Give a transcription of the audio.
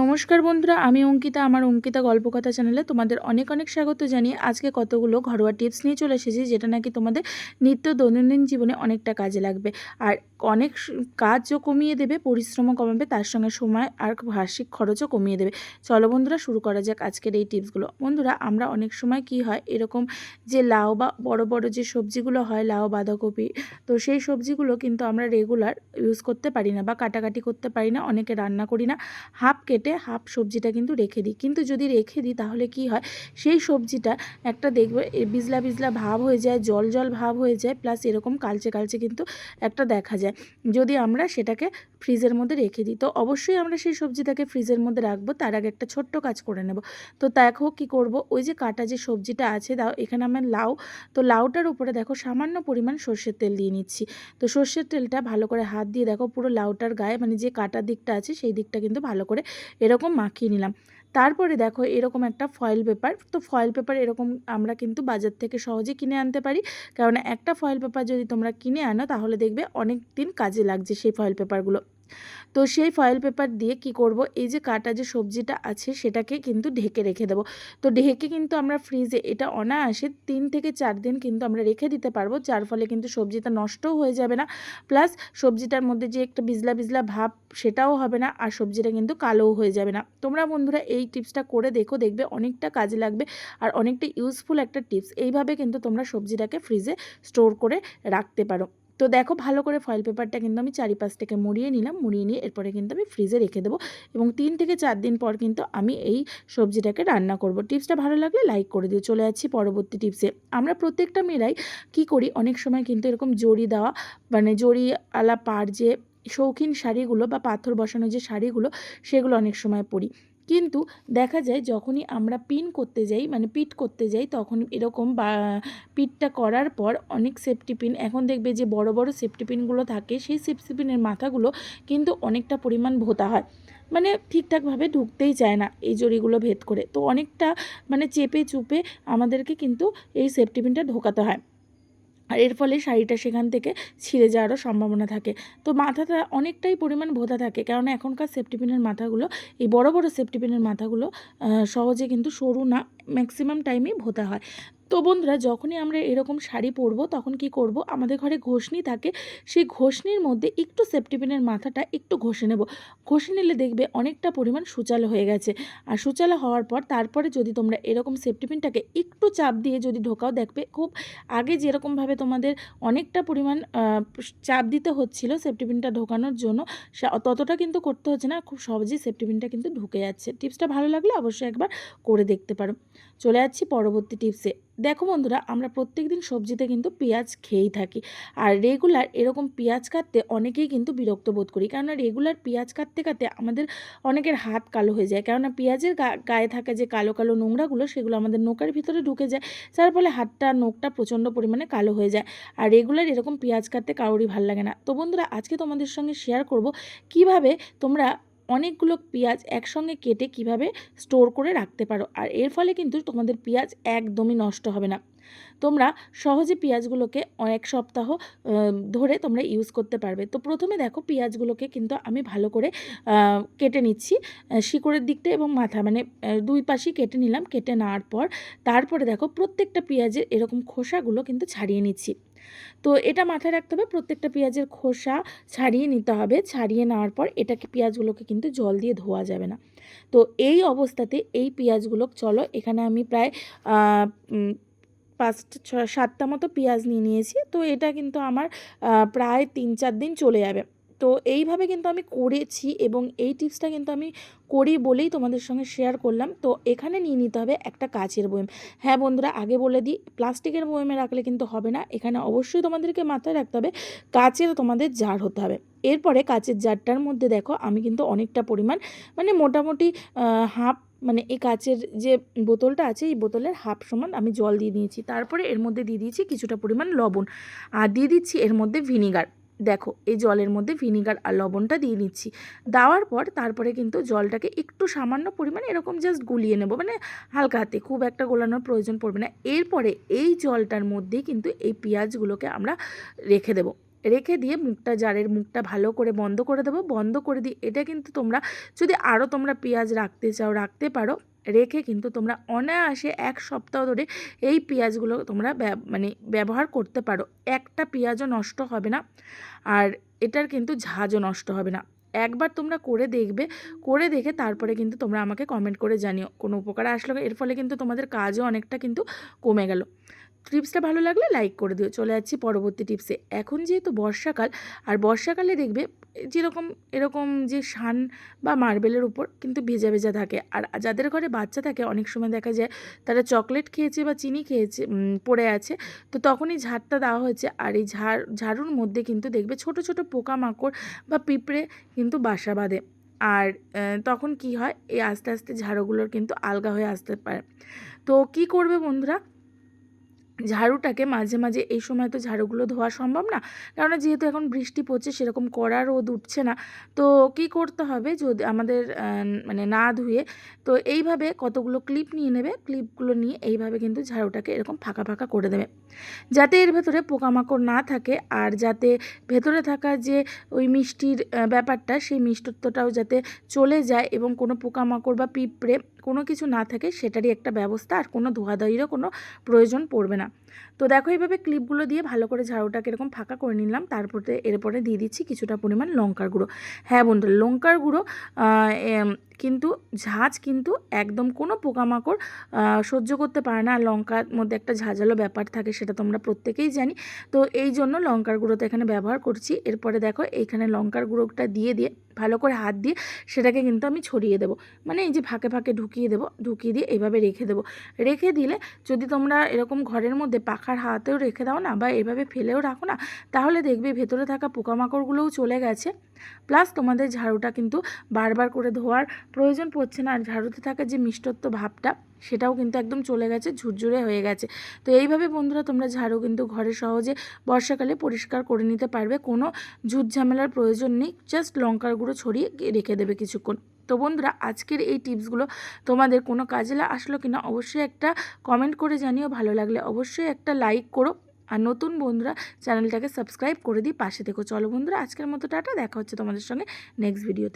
নমস্কার বন্ধুরা, আমি অঙ্কিতা। আমার অঙ্কিতা গল্পকথা চ্যানেলে তোমাদের অনেক অনেক স্বাগত জানিয়ে আজকে কতগুলো ঘরোয়া টিপস নিয়ে চলে এসেছি, যেটা নাকি তোমাদের নিত্য দৈনন্দিন জীবনে অনেকটা কাজে লাগবে। আর অনেক কাজও কমিয়ে দেবে, পরিশ্রমও কমাবে, তার সঙ্গে সময় আর বার্ষিক খরচও কমিয়ে দেবে। চলো বন্ধুরা, শুরু করা যাক আজকের এই টিপসগুলো। বন্ধুরা, আমরা অনেক সময় কি হয়, এরকম যে লাউ বা বড় বড় যে সবজিগুলো হয়, লাউ, বাঁধাকপি, তো সেই সবজিগুলো কিন্তু আমরা রেগুলার ইউজ করতে পারি না বা কাটাকাটি করতে পারি না, অনেকে রান্না করি না। হাফ কেটে হাফ সবজিটা কিন্তু রেখে দিই। কিন্তু যদি রেখে দিই, তাহলে কি হয়? সেই সবজিটা একটা দেখবে বিজলা বিজলা ভাব হয়ে যায়, জল জল ভাব হয়ে যায় প্লাস এরকম কালচে কালচে কিন্তু একটা দেখা যায়। যদি আমরা সেটাকে ফ্রিজের মধ্যে রেখে দিই, তো অবশ্যই আমরা সেই সবজিটাকে ফ্রিজের মধ্যে রাখব, তার আগে একটা ছোট্ট কাজ করে নেব। তো দেখো কি করব? ওই যে কাটা যে সবজিটা আছে, দাও, এখানে আমার লাউ। তো লাউটার উপরে দেখো সামান্য পরিমাণ সর্ষের তেল দিয়ে নিচ্ছি। তো সর্ষের তেলটা ভালো করে হাত দিয়ে দেখো, পুরো লাউটার গায়ে মানে যে কাটা দিকটা আছে, সেই দিকটা কিন্তু ভালো করে এরকম মাখিয়ে নিলাম। তারপরে দেখো এরকম একটা ফয়েল পেপার তো ফয়েল পেপার এরকম আমরা কিন্তু বাজার থেকে সহজে কিনে আনতে পারি। কারণ একটা ফয়েল পেপার যদি তোমরা কিনে আনো, তাহলে দেখবে অনেক দিন কাজে লাগছে সেই ফয়েল পেপারগুলো তো সেই ফয়েল পেপার দিয়ে কি করব? এই যে কাটা যে সবজিটা আছে সেটাকে কিন্তু ঢেকে রেখে দেবো। তো ঢেকে কিন্তু আমরা ফ্রিজে এটা অনায়াসে তিন থেকে চার দিন কিন্তু আমরা রেখে দিতে পারব। যার ফলে কিন্তু সবজিটা নষ্টও হয়ে যাবে না। প্লাস সবজিটার মধ্যে যে একটা বিজলা বিজলা ভাব সেটাও হবে না আর সবজিটা কিন্তু কালোও হয়ে যাবে না। তোমরা বন্ধুরা এই টিপসটা করে দেখো, দেখবে অনেকটা কাজে লাগবে আর অনেকটা ইউজফুল একটা টিপস এইভাবে কিন্তু তোমরা সবজিটাকে ফ্রিজে স্টোর করে রাখতে পারো। তো দেখো ভালো করে ফয়েল পেপারটা কিন্তু আমি চারিপাশ থেকে মুড়িয়ে নিলাম, মুড়িয়ে নিয়ে এরপরে কিন্তু আমি ফ্রিজে রেখে দেবো এবং তিন থেকে চার দিন পর কিন্তু আমি এই সবজিটাকে রান্না করব। টিপসটা ভালো লাগলে লাইক করে দিও। চলে যাচ্ছি পরবর্তী টিপসে আমরা প্রত্যেকটা মেয়েরাই কী করি? অনেক সময় কিন্তু এরকম জড়ি দেওয়া মানে জড়ি আলা পার যে শৌখিন শাড়িগুলো বা পাথর বসানো যে শাড়িগুলো, সেগুলো অনেক সময় পরি। কিন্তু দেখা যায় যখনই আমরা পিন করতে যাই মানে পিট করতে যাই, তখন এরকম বা পিটটা করার পর অনেক সেফটি পিন এখন দেখবে যে বড় বড় সেফটি পিনগুলো থাকে, সেই সেফটি পিনের মাথাগুলো কিন্তু অনেকটা পরিমাণ ভোতা হয়। মানে ঠিকঠাকভাবে ঢুকতেই চায় না এই জড়িগুলো ভেদ করে। তো অনেকটা মানে চেপে চুপে আমাদেরকে কিন্তু এই সেফটি পিনটা ঢোকাতে হয়। আর এর ফলে শাড়িটা সেখান থেকে ছিঁড়ে যাওয়ারও সম্ভাবনা থাকে। তো মাথাটা অনেকটাই পরিমাণ ভোতা থাকে কারণ এখনকার সেফটি পিনের মাথাগুলো, এই বড় বড় সেফটি পিনের মাথাগুলো সহজে কিন্তু সরু না ম্যাক্সিমাম টাইমেই ভোতা হয়। তো বন্ধুরা, যখনই আমরা এরকম শাড়ি পরবো, তখন কি করব? আমাদের ঘরে ঘষনি থাকে, সেই ঘষনির মধ্যে একটু সেফটি পিনের মাথাটা একটু ঘষে নেব। ঘষে নিলে দেখবে অনেকটা পরিমাণ সুচালো হয়ে গেছে। আর সুচালো হওয়ার পর, তারপরে যদি তোমরা এরকম সেফটি পিনটাকে একটু চাপ দিয়ে যদি ঢোকাও, দেখবে খুব আগে যেরকমভাবে তোমাদের অনেকটা পরিমাণ চাপ দিতে হচ্ছিল সেফটি পিনটা ঢোকানোর জন্য ততটা কিন্তু করতে হচ্ছে না, খুব সহজেই সেফটি পিনটা কিন্তু ঢুকে যাচ্ছে। টিপসটা ভালো লাগলে অবশ্যই একবার করে দেখতে পারো। চলে যাচ্ছি পরবর্তী টিপসে। দেখো বন্ধুরা, আমরা প্রত্যেক দিন সবজিতে কিন্তু পেঁয়াজ খেয়েই থাকি। আর রেগুলার এরকম পেঁয়াজ কাটতে অনেকেই কিন্তু বিরক্ত বোধ করি। কেননা রেগুলার পেঁয়াজ কাটতে কাটতে আমাদের অনেকের হাত কালো হয়ে যায়। কেননা পেঁয়াজের গায়ে থাকা যে কালো কালো নোংরাগুলো, সেগুলো আমাদের নোকার ভিতরে ঢুকে যায়। যার ফলে হাতটা নোকটা প্রচণ্ড পরিমাণে কালো হয়ে যায়। আর রেগুলার এরকম পেঁয়াজ কাটতে কারোরই ভালো লাগে না। তো বন্ধুরা, আজকে তোমাদের সঙ্গে শেয়ার করব কীভাবে তোমরা অনেকগুলো পেঁয়াজ একসঙ্গে কেটে কীভাবে স্টোর করে রাখতে পারো? আর এর ফলে কিন্তু তোমাদের পেঁয়াজ একদমই নষ্ট হবে না। তোমরা সহজে পেঁয়াজগুলোকে এক সপ্তাহ ধরে তোমরা ইউজ করতে পারবে। তো প্রথমে দেখো পেঁয়াজগুলোকে কিন্তু আমি ভালো করে কেটে নিচ্ছি। শিকড়ের দিকটা এবং মাথা মানে দুই পাশেই কেটে নিলাম। কেটে নেওয়ার পর তারপরে দেখো প্রত্যেকটা পেঁয়াজের এরকম খোসাগুলো কিন্তু ছাড়িয়ে নিচ্ছি। তো এটা মাথায় রাখতে হবে, প্রত্যেকটা পেঁয়াজের খোসা ছাড়িয়ে নিতে হবে। ছাড়িয়ে নেওয়ার পর এটাকে, পেঁয়াজগুলোকে কিন্তু জল দিয়ে ধোয়া যাবে না। তো এই অবস্থাতে এই পেঁয়াজগুলো, চলো এখানে আমি প্রায় পাঁচ ছ, সাতটা মতো পেঁয়াজ নিয়ে নিয়েছি। তো এটা কিন্তু আমার প্রায় তিন চার দিন চলে যাবে। তো এইভাবে কিন্তু আমি করেছি এবং এই টিপসটা কিন্তু আমি করি বলেই তোমাদের সঙ্গে শেয়ার করলাম। তো এখানে নিয়ে নিতে হবে একটা কাচের বয়ম। হ্যাঁ বন্ধুরা, আগে বলে দিই, প্লাস্টিকের বয়মে রাখলে কিন্তু হবে না। এখানে অবশ্যই তোমাদেরকে মাথায় রাখতে হবে, কাচের তোমাদের জার হতে হবে। এরপরে কাচের জারটার মধ্যে দেখো, আমি কিন্তু অনেকটা পরিমাণ মানে মোটামুটি হাফ মানে এই কাচের যে বোতলটা আছে, এই বোতলের হাফ সমান আমি জল দিয়ে দিয়েছি। তারপরে এর মধ্যে দিয়ে দিয়েছি কিছুটা পরিমাণ লবণ। আর দিয়ে দিচ্ছি এর মধ্যে ভিনিগার দেখো, এই জলের মধ্যে ভিনিগার আর লবণটা দিয়ে দিচ্ছি দেওয়ার পর তারপরে কিন্তু জলটাকে একটু সামান্য পরিমাণে এরকম জাস্ট গুলিয়ে নেব। মানে হালকা হাতে, খুব একটা গোলানোর প্রয়োজন পড়বে না। এরপরে এই জলটার মধ্যেই কিন্তু এই পেঁয়াজগুলোকে আমরা রেখে দেবো। রেখে দিয়ে মুখটা, জারের মুখটা ভালো করে বন্ধ করে দেবো। বন্ধ করে দিয়ে, এটা কিন্তু তোমরা, যদি আরও তোমরা পেঁয়াজ রাখতে চাও, রাখতে পারো রেখে কিন্তু তোমরা অনায়াসে এক সপ্তাহ ধরে এই পেঁয়াজগুলো তোমরা মানে ব্যবহার করতে পারো। একটা পেঁয়াজও নষ্ট হবে না আর এটার কিন্তু ঝাঁজও নষ্ট হবে না। একবার তোমরা করে দেখবে, করে দেখে তারপরে কিন্তু তোমরা আমাকে কমেন্ট করে জানিও। কোনো উপকার আসলো, এর ফলে কিন্তু তোমাদের কাজও অনেকটা কিন্তু কমে গেল। টিপসটা ভালো লাগলে লাইক করে দিও। চলে যাচ্ছি পরবর্তী টিপসে এখন যেহেতু বর্ষাকাল, আর বর্ষাকালে দেখবে যেরকম, এরকম যে শান বা মার্বেলের উপর কিন্তু ভেজা ভেজা থাকে। আর যাদের ঘরে বাচ্চা থাকে, অনেক সময় দেখা যায় তারা চকলেট খেয়েছে বা চিনি খেয়েছে পড়ে আছে, তো তখনই ঝাড়টা দেওয়া হয়েছে। আর এই ঝাড়, ঝাড়ুর মধ্যে কিন্তু দেখবে ছোট ছোট পোকামাকড় বা পিঁপড়ে কিন্তু বাসা বাঁধে। আর তখন কি হয়? এই আস্তে আস্তে ঝাড়ুগুলোর কিন্তু আলগা হয়ে আসতে পারে। তো কি করবে বন্ধুরা? ঝাড়ুটাকে মাঝে মাঝে এই সময় তো ঝাড়ুগুলো ধোয়া সম্ভব না। কেননা যেহেতু এখন বৃষ্টি পড়ছে, সেরকম কড়া রোদ উঠছে না। তো কি করতে হবে যদি আমাদের মানে না ধুয়ে, তো এইভাবে কতগুলো ক্লিপ নিয়ে নেবে, ক্লিপগুলো নিয়ে এইভাবে কিন্তু ঝাড়ুটাকে এরকম ফাঁকা ফাঁকা করে দেবে। যাতে এর ভেতরে পোকামাকড় না থাকে আর যাতে ভেতরে থাকা যে ওই মিষ্টির ব্যাপারটা, সেই মিষ্টত্বটাও যাতে চলে যায় এবং কোনো পোকামাকড় বা পিঁপড়ে কোনো কিছু না থাকে সেটারই একটা ব্যবস্থা আর কোনো ধোয়াধুয়িরও কোনো প্রয়োজন পড়বে না। তো দেখো এইভাবে ক্লিপগুলো দিয়ে ভালো করে ঝাড়ুটাকে এরকম ফাঁকা করে নিলাম, তারপরে এরপরে দিয়ে দিচ্ছি কিছুটা পরিমাণ লঙ্কার গুঁড়ো। হ্যাঁ বন্ধু লঙ্কার গুঁড়ো কিন্তু ঝাঁজ কিন্তু একদম কোনো পোকামাকড় সহ্য করতে পারে না। লঙ্কার মধ্যে একটা ঝাঁঝালো ব্যাপার থাকে সেটা তোমরা প্রত্যেকেই জানি। তো এই জন্য লঙ্কার গুঁড়ো তো এখানে ব্যবহার করছি। এরপরে দেখো এইখানে লঙ্কার গুঁড়োটা দিয়ে দিয়ে, ভালো করে হাত দিয়ে সেটাকে কিন্তু আমি ছড়িয়ে দেবো। মানে এই যে ফাঁকে ফাঁকে ঢুকিয়ে দেবো, ঢুকিয়ে দিয়ে এইভাবে রেখে দেবো। রেখে দিলে যদি তোমরা এরকম ঘরের মধ্যে পাখার হাতেও রেখে দাও না বা এভাবে ফেলেও রাখো না, তাহলে দেখবে ভেতরে থাকা পোকামাকড়গুলোও চলে গেছে। প্লাস তোমাদের ঝাড়ুটা কিন্তু বারবার করে ধোয়ার প্রয়োজন পড়ছে না। আর ঝাড়ুতে থাকা যে মিষ্টত্ব ভাবটা, সেটাও কিন্তু একদম চলে গেছে, ঝুরঝুরে হয়ে গেছে। তো এইভাবে বন্ধুরা, তোমরা ঝাড়ু কিন্তু ঘরে সহজে বর্ষাকালে পরিষ্কার করে নিতে পারবে। কোনো ঝুট ঝামেলার প্রয়োজন নেই। জাস্ট লঙ্কার গুঁড়ো ছড়িয়ে রেখে দেবে কিছুক্ষণ। তো বন্ধুরা, আজকের এই টিপসগুলো তোমাদের কোনো কাজে আসলো কিনা, অবশ্যই একটা কমেন্ট করে জানিও। ভালো লাগলে অবশ্যই একটা লাইক করো। আর নতুন বন্ধুরা, চ্যানেলটাকে সাবস্ক্রাইব করে দিই, পাশে দেখো চলো বন্ধুরা, আজকের মতো টাটা। দেখা হচ্ছে তোমাদের সঙ্গে নেক্সট ভিডিওতে।